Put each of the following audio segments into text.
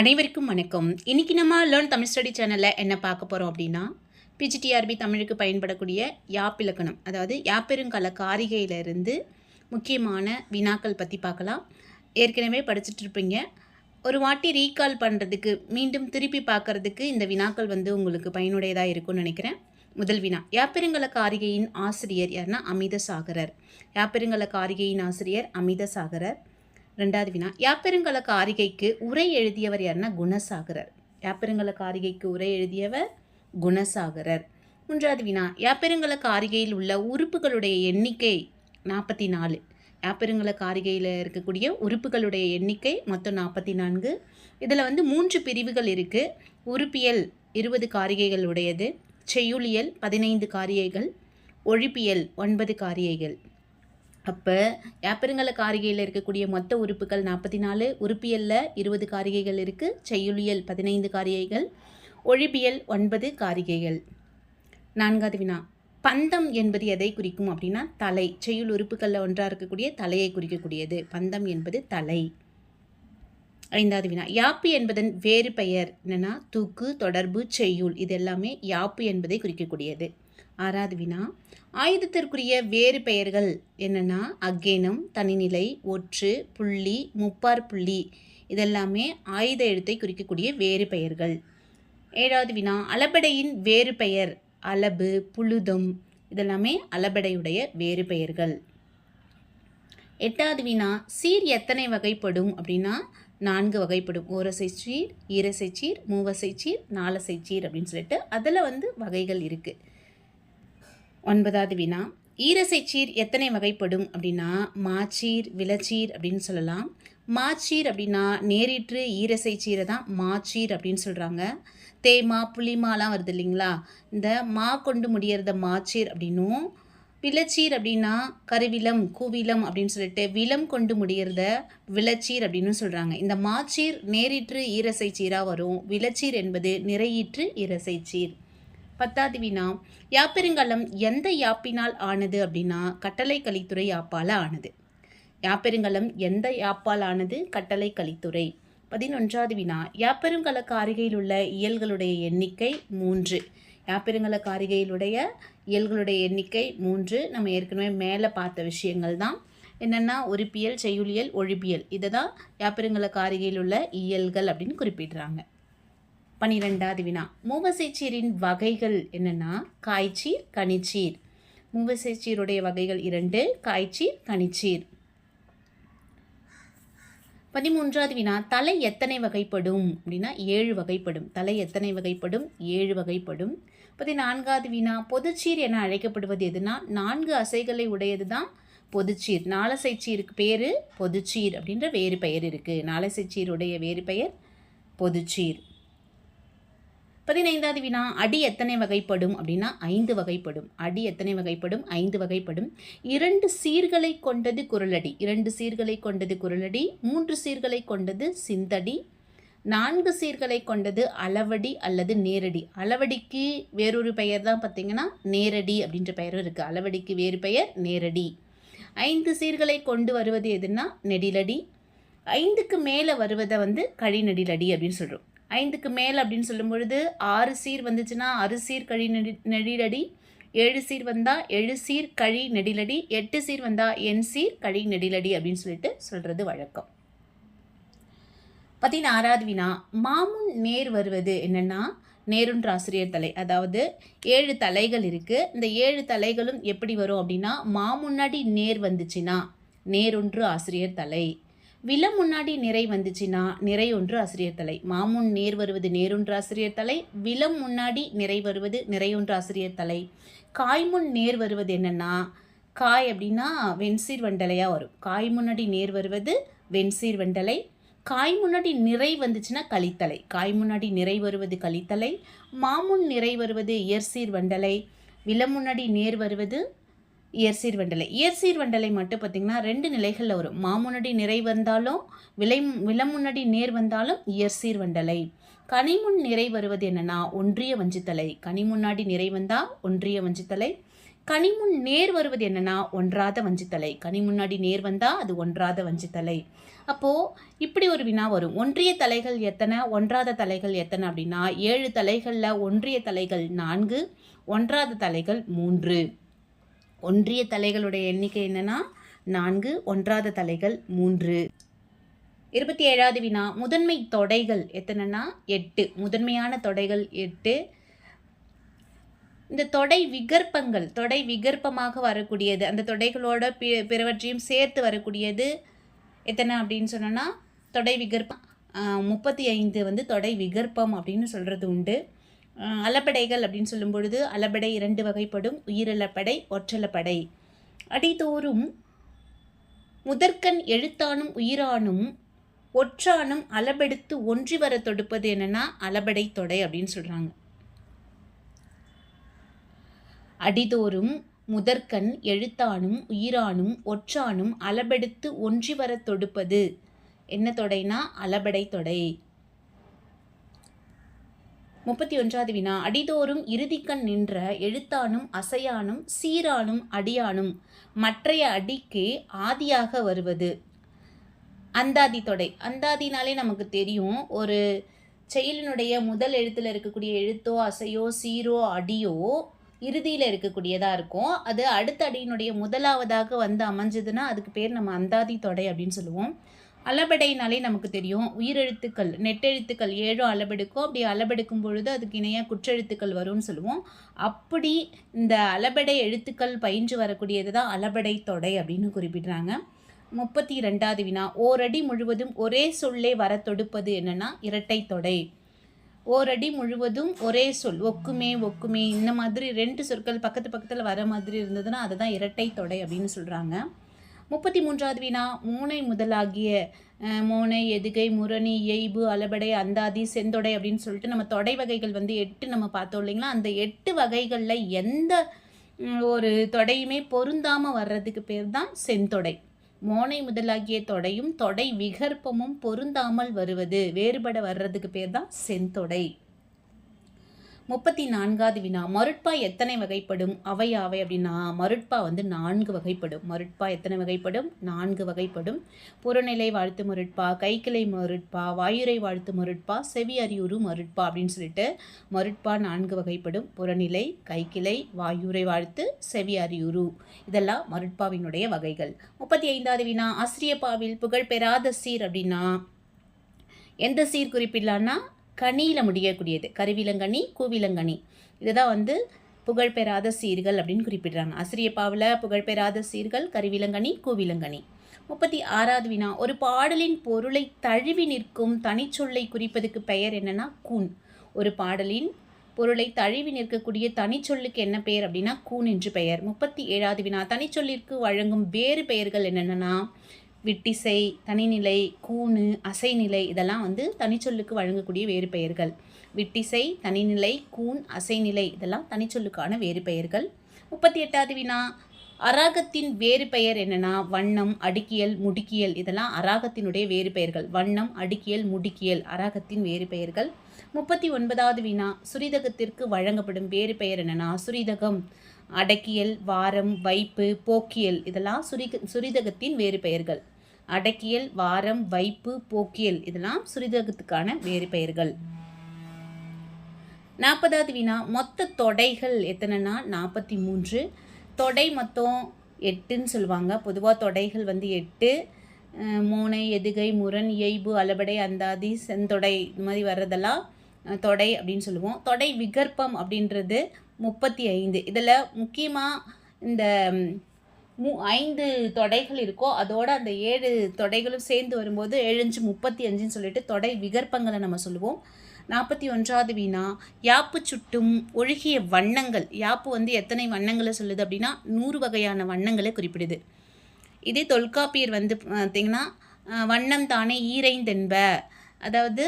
அனைவருக்கும் வணக்கம். இன்னைக்கு நம்ம லேர்ன் தமிழ் ஸ்டடி சேனலில் என்ன பார்க்க போகிறோம் அப்படின்னா பிஜிடிஆர்பி தமிழுக்கு பயன்படக்கூடிய யாப்பிலக்கணம் அதாவது யாப்பெருங்கல காரிகையிலிருந்து முக்கியமான வினாக்கள் பற்றி பார்க்கலாம். ஏற்கனவே படிச்சுட்டு இருப்பீங்க. ஒரு வாட்டி ரீகால் பண்ணுறதுக்கு மீண்டும் திருப்பி பார்க்கறதுக்கு இந்த வினாக்கள் வந்து உங்களுக்கு பயனுடையதாக இருக்கும்னு நினைக்கிறேன். முதல் வினா யாப்பெருங்கல காரிகையின் ஆசிரியர் யாருன்னா அமித சாகரர் யாப்பெருங்கல காரிகையின் ஆசிரியர் அமித சாகரர் ரெண்டாவது வினா யாப்பெருங்கல காரிகைக்கு உரை எழுதியவர் யாருன்னா குணசாகரர். யாப்பெருங்கல காரிகைக்கு உரை எழுதியவர் குணசாகரர். மூன்றாவது வினா யாப்பெருங்கல காரிகையில் உள்ள உறுப்புகளுடைய எண்ணிக்கை நாற்பத்தி நாலு யாப்பெருங்கல காரிகையில் இருக்கக்கூடிய உறுப்புகளுடைய எண்ணிக்கை மொத்தம் நாற்பத்தி நான்கு இதில் வந்து மூன்று பிரிவுகள் இருக்குது உறுப்பியல் இருபது காரிகைகள் உடையது செய்யுளியல் பதினைந்து காரிகைகள் ஒழிப்பியல் ஒன்பது காரிகைகள். அப்போ ஏப்பருங்கல காரிகையில் இருக்கக்கூடிய மொத்த உறுப்புகள் நாற்பத்தி நாலு உறுப்பியலில் இருபது காரிகைகள் இருக்குது செய்யுளியல் பதினைந்து காரிகைகள் ஒழிபியல் ஒன்பது காரிகைகள். நான்காவது வினா. பந்தம் என்பது எதை குறிக்கும் அப்படின்னா தலை. செய்யுள் உறுப்புகளில் ஒன்றாக இருக்கக்கூடிய தலையை குறிக்கக்கூடியது. பந்தம் என்பது தலை. ஐந்தாவது வினா. யாப்பு என்பதன் வேறு பெயர் என்னென்னா தூக்கு தொடர்பு செய்யுள். இது எல்லாமே யாப்பு என்பதை குறிக்கக்கூடியது. ஆறாவது வினா ஆயுதத்திற்குரிய வேறு பெயர்கள் என்னென்னா? அக்கேனம் தனிநிலை ஒற்று புள்ளி முப்பார் புள்ளி. இதெல்லாமே ஆயுத எழுத்தை குறிக்கக்கூடிய வேறு பெயர்கள். ஏழாவது வினா அலபடையின் வேறு பெயர் அலபு புழுதம். இதெல்லாமே அலபடையுடைய வேறு பெயர்கள். எட்டாவது வினா சீர் எத்தனை வகைப்படும் அப்படின்னா நான்கு வகைப்படும். ஓரசை சீர் ஈரசை சீர் மூவசை சீர் நாலசை சீர் அப்படின்னு சொல்லிட்டு அதில் வந்து வகைகள் இருக்குது ஒன்பதாவது வினா. ஈரசைச்சீர் எத்தனை வகைப்படும் அப்படின்னா மாச்சீர் விளச்சீர் அப்படின்னு சொல்லலாம். மாச்சீர் அப்படின்னா நேரிற்று ஈரசைச்சீரை தான் மாச்சீர் அப்படின்னு சொல்கிறாங்க தேமா புளிமாலாம் வருது இல்லைங்களா? இந்த மா கொண்டு முடியறத மாச்சீர் அப்படின்னும். விளச்சீர் அப்படின்னா கருவிலம் கூவிலம் அப்படின்னு சொல்லிட்டு விலம் கொண்டு முடியறத விளச்சீர் அப்படின்னு சொல்கிறாங்க இந்த மாச்சீர் நேரிற்று ஈரசைச்சீராக வரும். விளச்சீர் என்பது நிறையீற்று சீர். பத்தாவது வினா யாப்பெருங்கலம் எந்த யாப்பினால் ஆனது அப்படின்னா கட்டளை கலித்துறை யாப்பால் ஆனது. யாப்பெருங்கலம் எந்த யாப்பால் ஆனது? கட்டளை கலித்துறை பதினொன்றாவது வினா யாப்பெருங்கல காரிகையில் உள்ள இயல்களுடைய எண்ணிக்கை மூன்று. யாப்பெருங்கல காரிகையிலுடைய இயல்களுடைய எண்ணிக்கை மூன்று. நம்ம ஏற்கனவே மேலே பார்த்த விஷயங்கள் தான். என்னென்னா உறுப்பியல் செய்யுளியல் ஒழிப்பியல். இதை தான் யாப்பெருங்கல காரிகையில் உள்ள இயல்கள் அப்படின்னு குறிப்பிடுறாங்க. பன்னிரெண்டாவது வினா. மூவசைச்சீரின் வகைகள் என்னென்னா காய்ச்சீர் கனிச்சீர். மூவசைச்சீருடைய வகைகள் இரண்டு காய்ச்சீர் கனிச்சீர். பதிமூன்றாவது வினா தலை எத்தனை வகைப்படும்? அப்படின்னா ஏழு வகைப்படும். தலை எத்தனை வகைப்படும்? ஏழு வகைப்படும். பதினான்காவது வினா பொதுச்சீர் என அழைக்கப்படுவது எதுனா நான்கு அசைகளை உடையது தான் பொதுச்சீர். நாலசைச்சீருக்கு பேர் பொதுச்சீர் அப்படின்ற வேறு பெயர் இருக்குது நாலசைச்சீருடைய வேறு பெயர் பொதுச்சீர். பதினைந்தாவது வினா அடி எத்தனை வகைப்படும் அப்படின்னா ஐந்து வகைப்படும். அடி எத்தனை வகைப்படும்? ஐந்து வகைப்படும். இரண்டு சீர்களை கொண்டது குரலடி. இரண்டு சீர்களை கொண்டது குரலடி. மூன்று சீர்களை கொண்டது சிந்தடி. நான்கு சீர்களை கொண்டது அளவடி அல்லது நேரடி. அளவடிக்கு வேறொரு பெயர் தான் பார்த்தீங்கன்னா நேரடி அப்படின்ற பெயரும் இருக்குது அளவடிக்கு வேறு பெயர் நேரடி. ஐந்து சீர்களை கொண்டு வருவது எதுன்னா நெடிலடி. ஐந்துக்கு மேலே வருவதை வந்து கழிநெடிலடி அப்படின்னு சொல்கிறோம் ஐந்துக்கு மேல் அப்படின்னு சொல்லும் பொழுது ஆறு சீர் வந்துச்சுன்னா அறு சீர் கழி நெடி நெடிலடி ஏழு சீர் வந்தால் எழு சீர் கழி நெடிலடி எட்டு சீர் வந்தால் என் சீர் கழி நெடிலடி அப்படின்னு சொல்லிட்டு சொல்கிறது வழக்கம். பதினாறாவது வினா மாமுன் நேர் வருவது என்னென்னா நேருன்ற ஆசிரியர் தலை. அதாவது ஏழு தலைகள் இருக்குது இந்த ஏழு தலைகளும் எப்படி வரும் அப்படின்னா மாமுன்னாடி நேர் வந்துச்சுன்னா நேரொன்று ஆசிரியர் தலை. வில முன்னாடி நிறை வந்துச்சுன்னா நிறை ஒன்று ஆசிரியர் தலை. மாமுன் நேர் வருவது நேரொன்று ஆசிரியர் தலை. விலம் முன்னாடி நிறை வருவது நிறையொன்று ஆசிரியர் தலை. காய்முன் நேர் வருவது என்னென்னா காய் அப்படின்னா வெண்சீர் வண்டலையாக வரும். காய் முன்னாடி நேர் வருவது வெண்சீர் வண்டலை. காய் முன்னாடி நிறை வந்துச்சுன்னா கலித்தலை. காய் முன்னாடி நிறை வருவது கலித்தலை. மாமுன் நிறை வருவது இயற்சீர் வண்டலை. விலம் முன்னாடி நேர் வருவது இயற்சீர் வண்டலை இயற்சீர் வண்டலை மட்டும் பார்த்திங்கன்னா ரெண்டு நிலைகளில் வரும். மாமுன்னடி நிறை வந்தாலும் விலை விலமுன்னடி முன்னாடி நேர் வந்தாலும் இயற்சீர் வண்டலை கனிமுன் நிறை வருவது என்னன்னா ஒன்றிய வஞ்சித்தலை. கனி முன்னாடி நிறை வந்தால் ஒன்றிய வஞ்சித்தலை. கனிமுன் நேர் வருவது என்னென்னா ஒன்றாத வஞ்சித்தலை. கனி முன்னாடி நேர் வந்தால் அது ஒன்றாத வஞ்சித்தலை. அப்போது இப்படி ஒரு வினா வரும். ஒன்றிய தலைகள் எத்தனை? ஒன்றாத தலைகள் எத்தனை அப்படின்னா ஏழு தலைகளில் ஒன்றிய தலைகள் நான்கு ஒன்றாத தலைகள் மூன்று. ஒன்றிய தலைகளுடைய எண்ணிக்கை என்னன்னா நான்கு ஒன்றாத தலைகள் மூன்று. இருபத்தி ஏழாவது வினா முதன்மை தொடைகள் எத்தனைன்னா? எட்டு. முதன்மையான தொடைகள் எட்டு. இந்த தொடை விகற்பங்கள் தொடை விகற்பமாக வரக்கூடியது அந்த தொடைகளோட பி பிறவற்றையும் சேர்த்து வரக்கூடியது எத்தனை அப்படின்னு சொன்னோன்னா தொடை விகற்பம் முப்பத்தி ஐந்து வந்து தொடை விகற்பம் அப்படின்னு சொல்கிறது உண்டு. அலப்படைகள் அப்படின்னு சொல்லும் பொழுது அலப்படை இரண்டு வகைப்படும். உயிரலப்படை ஒற்றலப்படை அடிதோறும் முதற்கண் எழுத்தானும் உயிரானும் ஒற்றானும் அளபெடுத்து ஒன்றி வர தொடுப்பது என்னன்னா அளபடை தொடை அப்படின்னு சொல்கிறாங்க அடிதோறும் முதற்கண் எழுத்தானும் உயிரானும் ஒற்றானும் அளபெடுத்து ஒன்றி வர தொடுப்பது. என்ன தொடைனா? அளபடை தொடை. முப்பத்தி ஒன்றாவது வினா. அடிதோறும் இறுதிக்கண் நின்ற எழுத்தானும் அசையானும் சீரானும் அடியானும் மற்றைய அடிக்கு ஆதியாக வருவது. அந்தாதி தொடை. அந்தாதினாலே நமக்கு தெரியும் ஒரு செயலினுடைய முதல் எழுத்தில் இருக்கக்கூடிய எழுத்தோ அசையோ சீரோ அடியோ இறுதியில் இருக்கக்கூடியதாக இருக்கும். அது அடுத்த அடியினுடைய முதலாவதாக வந்து அமைஞ்சதுன்னா அதுக்கு பேர் நம்ம அந்தாதி தொடை அப்படின்னு சொல்லுவோம். அளபடைனாலே நமக்கு தெரியும். உயிரெழுத்துக்கள் நெட்டெழுத்துக்கள் ஏழும் அளபெடுக்கும். அப்படி அளபெடுக்கும் பொழுது அதுக்கு இணையாக குற்றெழுத்துக்கள் வரும்னு சொல்லுவோம். அப்படி இந்த அளபடை எழுத்துக்கள் பயின்று வரக்கூடியது தான் அளபடை தொடை அப்படின்னு குறிப்பிடுறாங்க. முப்பத்தி ரெண்டாவது வினா ஓரடி முழுவதும் ஒரே சொல்லே வர தொடுப்பது என்னன்னா இரட்டை தொடை. ஓரடி முழுவதும் ஒரே சொல் ஒக்குமே ஒக்குமே இந்த மாதிரி ரெண்டு சொற்கள் பக்கத்து பக்கத்தில் வர மாதிரி இருந்ததுன்னா அதுதான் இரட்டை தொடை அப்படின்னு சொல்கிறாங்க முப்பத்தி மூன்றாவது வினா மூனை முதலாகிய மோனை எதுகை முரணி எய்பு அலபடை அந்தாதி செந்தொடை அப்படின்னு சொல்லிட்டு நம்ம தொடை வகைகள் வந்து எட்டு நம்ம பார்த்தோம் இல்லைங்களா? அந்த எட்டு வகைகளில் எந்த ஒரு தொடையுமே பொருந்தாமல் வர்றதுக்கு பேர் தான் செந்தொடை. மோனை முதலாகிய தொடையும் தொடை விகற்பமும் பொருந்தாமல் வருவது வேறுபட வர்றதுக்கு பேர் தான் செந்தொடை. முப்பத்தி நான்காவது வினா மருட்பா எத்தனை வகைப்படும்? அவை அவை அப்படின்னா மருட்பா வந்து நான்கு வகைப்படும். மருட்பா எத்தனை வகைப்படும்? நான்கு வகைப்படும். புறநிலை வாழ்த்து மருட்பா கைக்கிளை மருட்பா வாயுரை வாழ்த்து மருட்பா செவி அறியுறு மருட்பா அப்படின்னு சொல்லிட்டு மருட்பா நான்கு வகைப்படும். புறநிலை கைக்கிளை வாயுரை வாழ்த்து செவி அறியுறு. இதெல்லாம் மருட்பாவினுடைய வகைகள். முப்பத்தி ஐந்தாவது வினா ஆசிரியப்பாவில் புகழ் பெறாத சீர் அப்படின்னா எந்த சீர் குறிப்பிடலான்னா கனியில் முடியக்கூடியது. கருவிலங்கனி கூவிலங்கனி. இதுதான் வந்து புகழ்பெறாத சீர்கள் அப்படின்னு குறிப்பிடுறாங்க. ஆசிரியப்பாவில் புகழ்பெறாத சீர்கள் கருவிலங்கனி கூவிலங்கனி. முப்பத்தி ஆறாவது வினா. ஒரு பாடலின் பொருளை தழுவி நிற்கும் தனிச்சொல்லை குறிப்பதுக்கு பெயர் என்னன்னா கூன். ஒரு பாடலின் பொருளை தழுவி நிற்கக்கூடிய தனிச்சொல்லுக்கு என்ன பெயர் அப்படின்னா கூன் என்று பெயர். முப்பத்தி ஏழாவது வினா. தனிச்சொல்லிற்கு வழங்கும் வேறு பெயர்கள் என்னென்னா விட்டிசை தனிநிலை கூணு அசைநிலை இதெல்லாம் வந்து தனிச்சொல்லுக்கு வழங்கக்கூடிய வேறு பெயர்கள். விட்டிசை தனிநிலை கூன் அசைநிலை இதெல்லாம் தனிச்சொல்லுக்கான வேறு பெயர்கள். முப்பத்தி எட்டாவது வினா அராகத்தின் வேறு பெயர் என்னென்னா வண்ணம் அடுக்கியல் முடுக்கியல் இதெல்லாம் அராகத்தினுடைய வேறு பெயர்கள். வண்ணம் அடுக்கியல் முடுக்கியல் அராகத்தின் வேறு பெயர்கள். முப்பத்தி ஒன்பதாவது வினா சுரிதகத்திற்கு வழங்கப்படும் வேறு பெயர் என்னென்னா சுரிதகம் அடக்கியல் வாரம் வைப்பு போக்கியல் இதெல்லாம் சுரிக சுரிதகத்தின் வேறு பெயர்கள். அடக்கியல் வாரம் வைப்பு போக்கியல் இதெல்லாம் சுரிதகத்துக்கான வேறு பெயர்கள். நாற்பதாவது வினா மொத்த தொடைகள் எத்தனைனா நாற்பத்தி மூன்று. தொடை மொத்தம் எட்டுன்னு சொல்லுவாங்க. பொதுவாக தொடைகள் வந்து எட்டு. மூனை எதுகை முரண் இயைபு அளபடை அந்தாதி செந்தொடை இந்த மாதிரி வர்றதெல்லாம் தொடை அப்படின்னு சொல்லுவோம். தொடை விகற்பம் அப்படின்றது முப்பத்தி ஐந்து. இதில் முக்கியமாக இந்த மூ ஐந்து தொடைகள் இருக்கோ அதோட அந்த ஏழு தொடைகளும் சேர்ந்து வரும்போது ஏழஞ்சு முப்பத்தி அஞ்சுன்னு சொல்லிட்டு தொடை விகற்பங்களை நம்ம சொல்லுவோம். நாற்பத்தி ஒன்றாவது வீணா யாப்பு சுட்டும் ஒழுகிய வண்ணங்கள். யாப்பு வந்து எத்தனை வண்ணங்களை சொல்லுது அப்படின்னா நூறு வகையான வண்ணங்களை குறிப்பிடுது. இதே தொல்காப்பியர் வந்து பார்த்தீங்கன்னா வண்ணம் தானே ஈரைந்தென்ப. அதாவது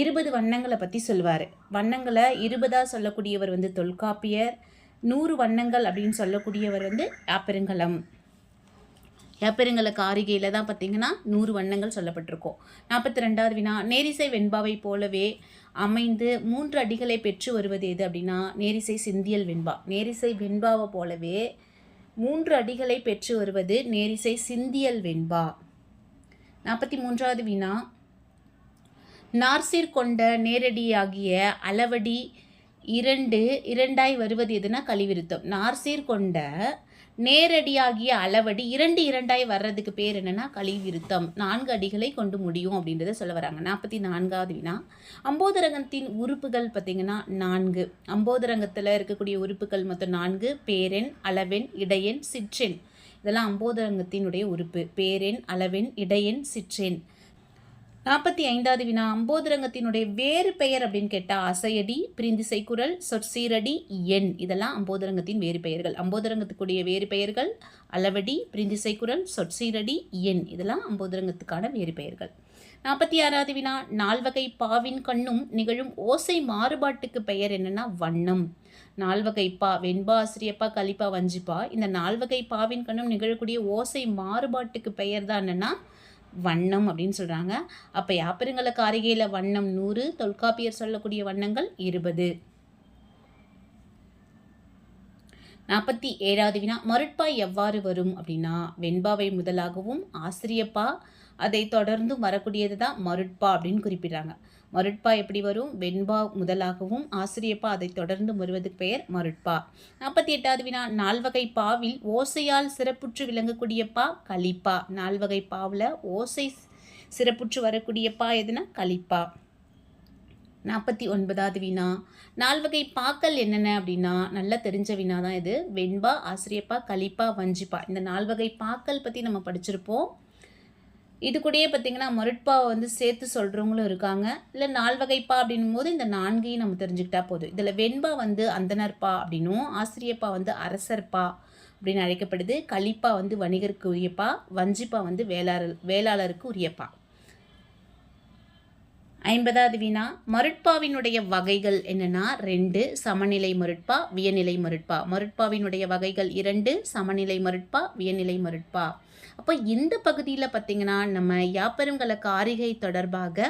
இருபது வண்ணங்களை பற்றி சொல்லுவார் வண்ணங்களை இருபதாக சொல்லக்கூடியவர் வந்து தொல்காப்பியர். நூறு வண்ணங்கள் அப்படின்னு சொல்லக்கூடியவர் வந்து யாப்பெருங்கலம். யாப்பெருங்கல ஆரிகையில் தான் பார்த்தீங்கன்னா நூறு வண்ணங்கள் சொல்லப்பட்டிருக்கும். நாற்பத்தி ரெண்டாவது வினா நேரிசை வெண்பாவை போலவே அமைந்து மூன்று அடிகளை பெற்று வருவது எது அப்படின்னா நேரிசை சிந்தியல் வெண்பா. நேரிசை வெண்பாவை போலவே மூன்று அடிகளை பெற்று வருவது நேரிசை சிந்தியல் வெண்பா. நாற்பத்தி மூன்றாவது வினா நார்சீர் கொண்ட நேரடியாகிய அளவடி இரண்டு இரண்டாய் வருவது எதுனா கழிவிருத்தம். நார்சீர் கொண்ட நேரடியாகிய அளவடி இரண்டு இரண்டாய் வர்றதுக்கு பேர் என்னன்னா கழிவிருத்தம். நான்கு அடிகளை கொண்டு முடியும் அப்படின்றத சொல்ல வராங்க. நாற்பத்தி நான்காவது வினா. அம்போதரங்கத்தின் உறுப்புகள் பார்த்திங்கன்னா நான்கு. அம்போதரங்கத்தில் இருக்கக்கூடிய உறுப்புகள் மொத்தம் நான்கு. பேரெண் அளவெண் இடையெண் சிற்றெண். இதெல்லாம் அம்போதரங்கத்தினுடைய உறுப்பு. பேரெண் அளவெண் இடையெண் சிற்றெண். நாற்பத்தி ஐந்தாவது வினா அம்போதரங்கத்தினுடைய வேறு பெயர் அப்படின்னு கேட்டால் அசையடி பிரிந்திசை குரல் சொற்சீரடி எண். இதெல்லாம் அம்போதரங்கத்தின் வேறு பெயர்கள். அம்போதரங்கத்துக்குடைய வேறு பெயர்கள் அளவடி பிரிந்திசை குரல் சொற்சீரடி எண். இதெல்லாம் அம்போதரங்கத்துக்கான வேறு பெயர்கள். நாற்பத்தி ஆறாவது வினா நால்வகை பாவின் கண்ணும் நிகழும் ஓசை மாறுபாட்டுக்கு பெயர் என்னன்னா வண்ணம். நால்வகை பா வெண்பா ஆசிரியப்பா கலிப்பா வஞ்சிப்பா. இந்த நால்வகை பாவின் கண்ணும் நிகழக்கூடிய ஓசை மாறுபாட்டுக்கு பெயர் தான் என்னென்னா வண்ணம் அப்படின்னு சொல்கிறாங்க அப்போ யாப்பருங்கல காரிகையில் வண்ணம் நூறு தொல்காப்பியர் சொல்லக்கூடிய வண்ணங்கள் இருபது. நாற்பத்தி ஏழாவது வினா மருட்பா எவ்வாறு வரும் அப்படின்னா வெண்பாவை முதலாகவும் ஆசிரியப்பா அதை தொடர்ந்து வரக்கூடியது தான் மருட்பா அப்படின்னு குறிப்பிடுறாங்க. மருட்பா எப்படி வரும்? வெண்பா முதலாகவும் ஆசிரியப்பா அதை தொடர்ந்து வருவதுக்கு பெயர் மருட்பா. நாற்பத்தி எட்டாவது வினா நால்வகை பாவில் ஓசையால் சிறப்புற்று விளங்கக்கூடிய பா கலிப்பா. நால்வகை பாவில் ஓசை சிறப்புற்று வரக்கூடிய பா எதுனா கலிப்பா. நாற்பத்தி ஒன்பதாவது வினா நால்வகை பாக்கள் என்னென்ன அப்படின்னா நல்லா தெரிஞ்ச வினா தான் இது. வெண்பா ஆசிரியப்பா கலிப்பா வஞ்சிப்பா. இந்த நால்வகை பாக்கள் பற்றி நம்ம படிச்சிருப்போம். இது கூடயே பார்த்தீங்கன்னா மருட்பாவை வந்து சேர்த்து சொல்கிறவங்களும் இருக்காங்க. இல்லை நால்வகைப்பா அப்படின்னும் போது இந்த நான்கையும் நம்ம தெரிஞ்சுக்கிட்டா போதும். இதில் வெண்பா வந்து அந்தனர்பா அப்படின்னும் ஆசிரியப்பா வந்து அரசர்பா அப்படின்னு அழைக்கப்படுது. கலிப்பா வந்து வணிகருக்கு உரியப்பா வஞ்சிப்பா வந்து வேளாளர் வேளாளருக்கு உரியப்பா. ஐம்பதாவது வினா மருட்பாவினுடைய வகைகள் என்னென்னா ரெண்டு சமநிலை மருட்பா வியநிலை மருட்பா. மருட்பாவினுடைய வகைகள் இரண்டு சமநிலை மருட்பா வியநிலை மருட்பா. அப்போ இந்த பகுதியில் பார்த்தீங்கன்னா நம்ம யாப்பருங்கல காரிகை தொடர்பாக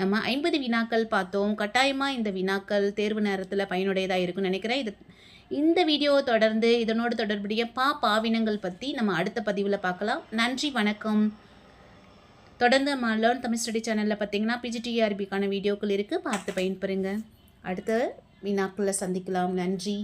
நம்ம ஐம்பது வினாக்கள் பார்த்தோம். கட்டாயமாக இந்த வினாக்கள் தேர்வு நேரத்தில் பயனுடையதாக இருக்கும்னு நினைக்கிறேன். இது இந்த வீடியோவை தொடர்ந்து இதனோடு தொடர்புடைய பா பாவினங்கள் பற்றி நம்ம அடுத்த பதிவில் பார்க்கலாம். நன்றி வணக்கம். தொடர்ந்து நம்ம லேர்ன் தமிழ் ஸ்டடி சேனலில் பார்த்தீங்கன்னா பிஜிடிஆர்பிக்கான வீடியோக்கள் இருக்குது பார்த்து பயன்பெறுங்க. அடுத்த வினாக்களில் சந்திக்கலாம். நன்றி.